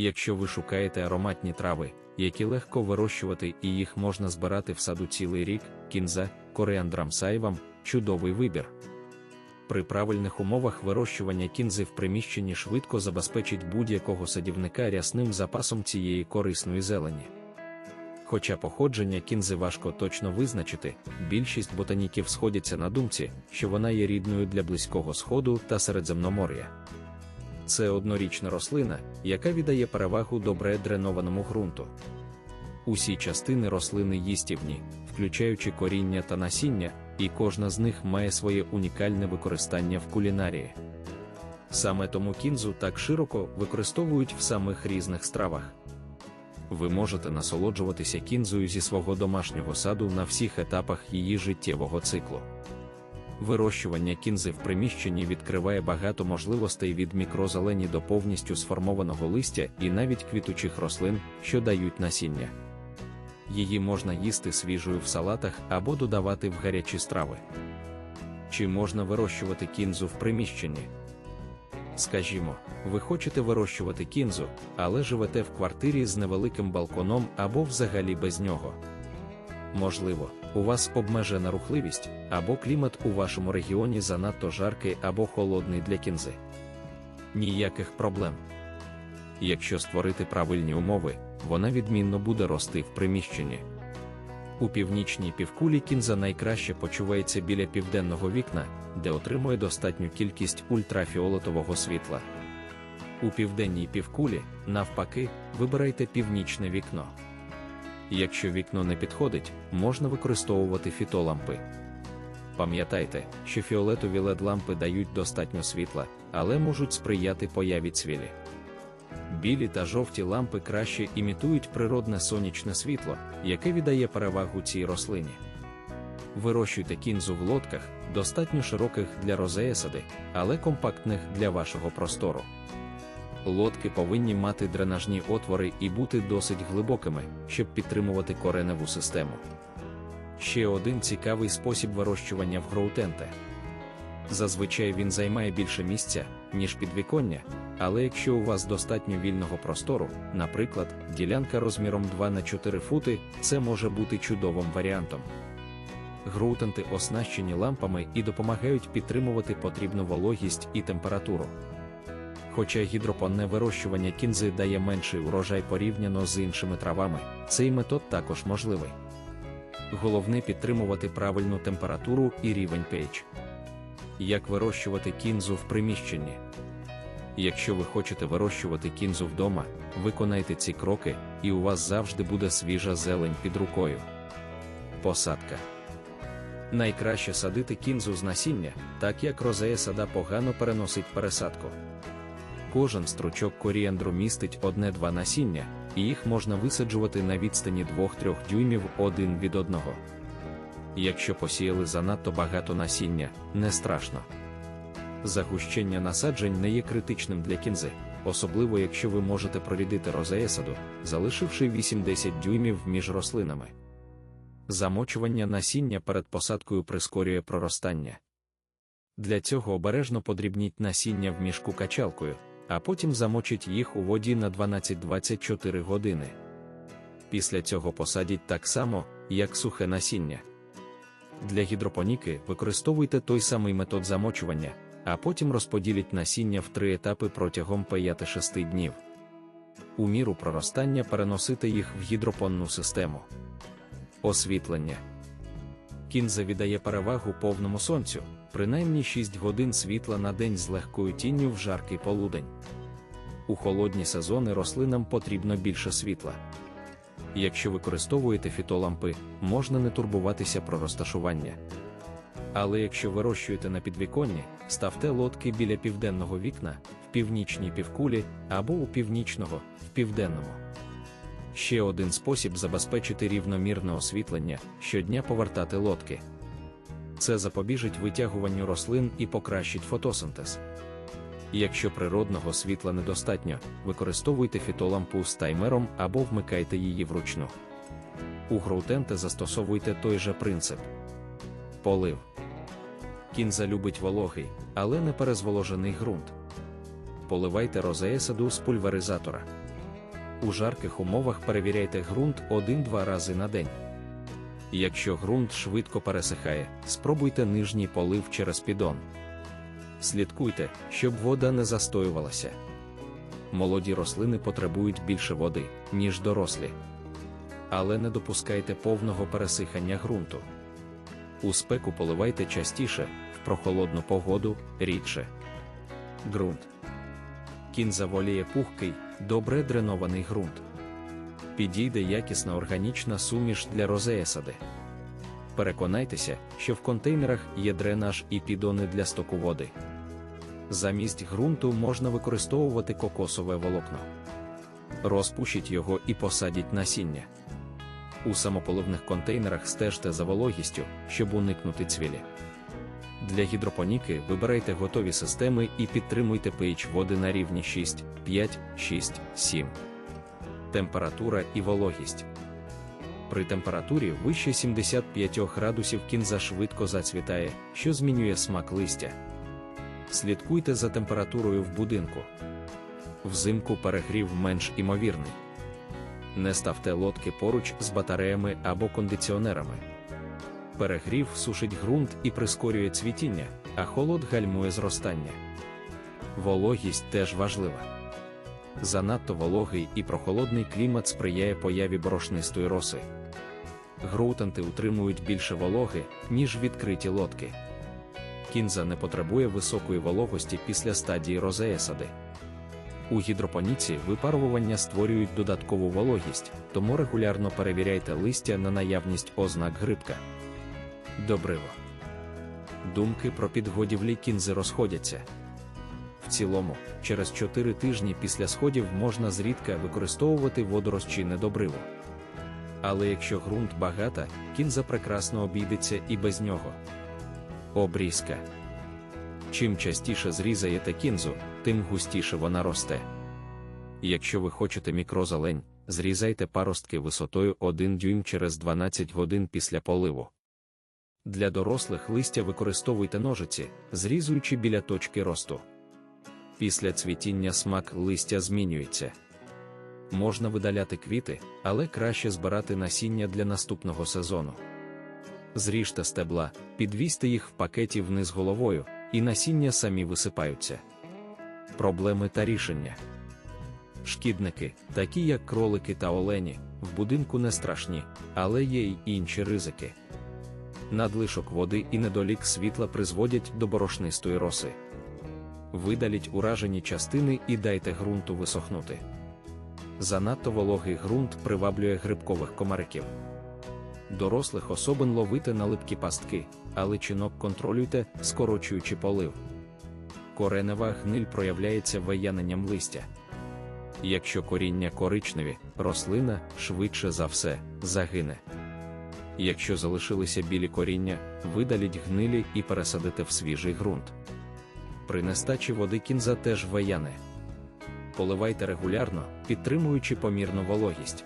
Якщо ви шукаєте ароматні трави, які легко вирощувати і їх можна збирати в саду цілий рік, кінза, коріандрам сайвам чудовий вибір. При правильних умовах вирощування кінзи в приміщенні швидко забезпечить будь-якого садівника рясним запасом цієї корисної зелені. Хоча походження кінзи важко точно визначити, більшість ботаніків сходяться на думці, що вона є рідною для Близького Сходу та Середземномор'я. Це однорічна рослина, яка віддає перевагу добре дренованому ґрунту. Усі частини рослини їстівні, включаючи коріння та насіння, і кожна з них має своє унікальне використання в кулінарії. Саме тому кінзу так широко використовують в самих різних стравах. Ви можете насолоджуватися кінзою зі свого домашнього саду на всіх етапах її життєвого циклу. Вирощування кінзи в приміщенні відкриває багато можливостей від мікрозелені до повністю сформованого листя і навіть квітучих рослин, що дають насіння. Її можна їсти свіжою в салатах або додавати в гарячі страви. Чи можна вирощувати кінзу в приміщенні? Скажімо, ви хочете вирощувати кінзу, але живете в квартирі з невеликим балконом або взагалі без нього. Можливо, у вас обмежена рухливість, або клімат у вашому регіоні занадто жаркий або холодний для кінзи. Ніяких проблем. Якщо створити правильні умови, вона відмінно буде рости в приміщенні. У північній півкулі кінза найкраще почувається біля південного вікна, де отримує достатню кількість ультрафіолетового світла. У південній півкулі, навпаки, вибирайте північне вікно. Якщо вікно не підходить, можна використовувати фітолампи. Пам'ятайте, що фіолетові led лампи дають достатньо світла, але можуть сприяти появі цвілі. Білі та жовті лампи краще імітують природне сонячне світло, яке віддає перевагу цій рослині. Вирощуйте кінзу в лодках, достатньо широких для розеясади, але компактних для вашого простору. Лодки повинні мати дренажні отвори і бути досить глибокими, щоб підтримувати кореневу систему. Ще один цікавий спосіб вирощування в гроутенте. Зазвичай він займає більше місця, ніж підвіконня, але якщо у вас достатньо вільного простору, наприклад, ділянка розміром 2 на 4 фути, це може бути чудовим варіантом. Грутенти оснащені лампами і допомагають підтримувати потрібну вологість і температуру. Хоча гідропонне вирощування кінзи дає менший урожай порівняно з іншими травами, цей метод також можливий. Головне підтримувати правильну температуру і рівень pH. Як вирощувати кінзу в приміщенні? Якщо ви хочете вирощувати кінзу вдома, виконайте ці кроки, і у вас завжди буде свіжа зелень під рукою. Посадка. Найкраще садити кінзу з насіння, так як розея сада погано переносить пересадку. Кожен стручок коріандру містить одне-два насіння, і їх можна висаджувати на відстані 2-3 дюймів один від одного. Якщо посіяли занадто багато насіння, не страшно. Загущення насаджень не є критичним для кінзи, особливо якщо ви можете прорідити розеясаду, залишивши 8-10 дюймів між рослинами. Замочування насіння перед посадкою прискорює проростання. Для цього обережно подрібніть насіння в мішку качалкою, а потім замочіть їх у воді на 12-24 години. Після цього посадіть так само, як сухе насіння. Для гідропоніки використовуйте той самий метод замочування, а потім розподіліть насіння в три етапи протягом 5-6 днів. У міру проростання переносити їх в гідропонну систему. Освітлення. Кінза віддає перевагу повному сонцю, принаймні 6 годин світла на день з легкою тінню в жаркий полудень. У холодні сезони рослинам потрібно більше світла. Якщо використовуєте фітолампи, можна не турбуватися про розташування. Але якщо вирощуєте на підвіконні, ставте лодки біля південного вікна, в північній півкулі або у північного, в південному. Ще один спосіб забезпечити рівномірне освітлення щодня повертати лодки. Це запобіжить витягуванню рослин і покращить фотосинтез. Якщо природного світла недостатньо, використовуйте фітолампу з таймером або вмикайте її вручну. У гроутенте застосовуйте той же принцип. Полив. Кінза любить вологий, але не перезволожений ґрунт. Поливайте розея саду з пульверизатора. У жарких умовах перевіряйте ґрунт 1-2 рази на день. Якщо ґрунт швидко пересихає, спробуйте нижній полив через підон. Слідкуйте, щоб вода не застоювалася. Молоді рослини потребують більше води, ніж дорослі. Але не допускайте повного пересихання ґрунту. У спеку поливайте частіше, в прохолодну погоду рідше. Ґрунт. Кінза воліє пухкий, добре дренований ґрунт. Підійде якісна органічна суміш для розеясади. Переконайтеся, що в контейнерах є дренаж і підони для стоку води. Замість ґрунту можна використовувати кокосове волокно. Розпушіть його і посадіть насіння. У самополивних контейнерах стежте за вологістю, щоб уникнути цвілі. Для гідропоніки вибирайте готові системи і підтримуйте pH води на рівні 6, 5, 6, 7. Температура і вологість. При температурі вище 75 градусів кінза швидко зацвітає, що змінює смак листя. Слідкуйте за температурою в будинку. Взимку перегрів менш імовірний. Не ставте лодки поруч з батареями або кондиціонерами. Перегрів сушить ґрунт і прискорює цвітіння, а холод гальмує зростання. Вологість теж важлива. Занадто вологий і прохолодний клімат сприяє появі борошнистої роси. Грутанти утримують більше вологи, ніж відкриті лодки. Кінза не потребує високої вологості після стадії розеясади. У гідропоніці випарування створюють додаткову вологість, тому регулярно перевіряйте листя на наявність ознак грибка. Добриво. Думки про підгодівлі кінзи розходяться. В цілому, через 4 тижні після сходів можна зрідка використовувати водорозчинне добриво. Але якщо ґрунт багата, кінза прекрасно обійдеться і без нього. Обрізка. Чим частіше зрізаєте кінзу, тим густіше вона росте. Якщо ви хочете мікрозелень, зрізайте паростки висотою 1 дюйм через 12 годин після поливу. Для дорослих листя використовуйте ножиці, зрізуючи біля точки росту. Після цвітіння смак листя змінюється. Можна видаляти квіти, але краще збирати насіння для наступного сезону. Зріжте стебла, підвісьте їх в пакеті вниз головою, і насіння самі висипаються. Проблеми та рішення. Шкідники, такі як кролики та олені, в будинку не страшні, але є й інші ризики. Надлишок води і недолік світла призводять до борошнистої роси. Видаліть уражені частини і дайте ґрунту висохнути. Занадто вологий ґрунт приваблює грибкових комариків. Дорослих особин ловити на липкі пастки, а личинок контролюйте, скорочуючи полив. Коренева гниль проявляється вияненням листя. Якщо коріння коричневі, рослина, швидше за все, загине. Якщо залишилися білі коріння, видаліть гнилі і пересадите в свіжий ґрунт. При нестачі води кінза теж ваяне. Поливайте регулярно, підтримуючи помірну вологість.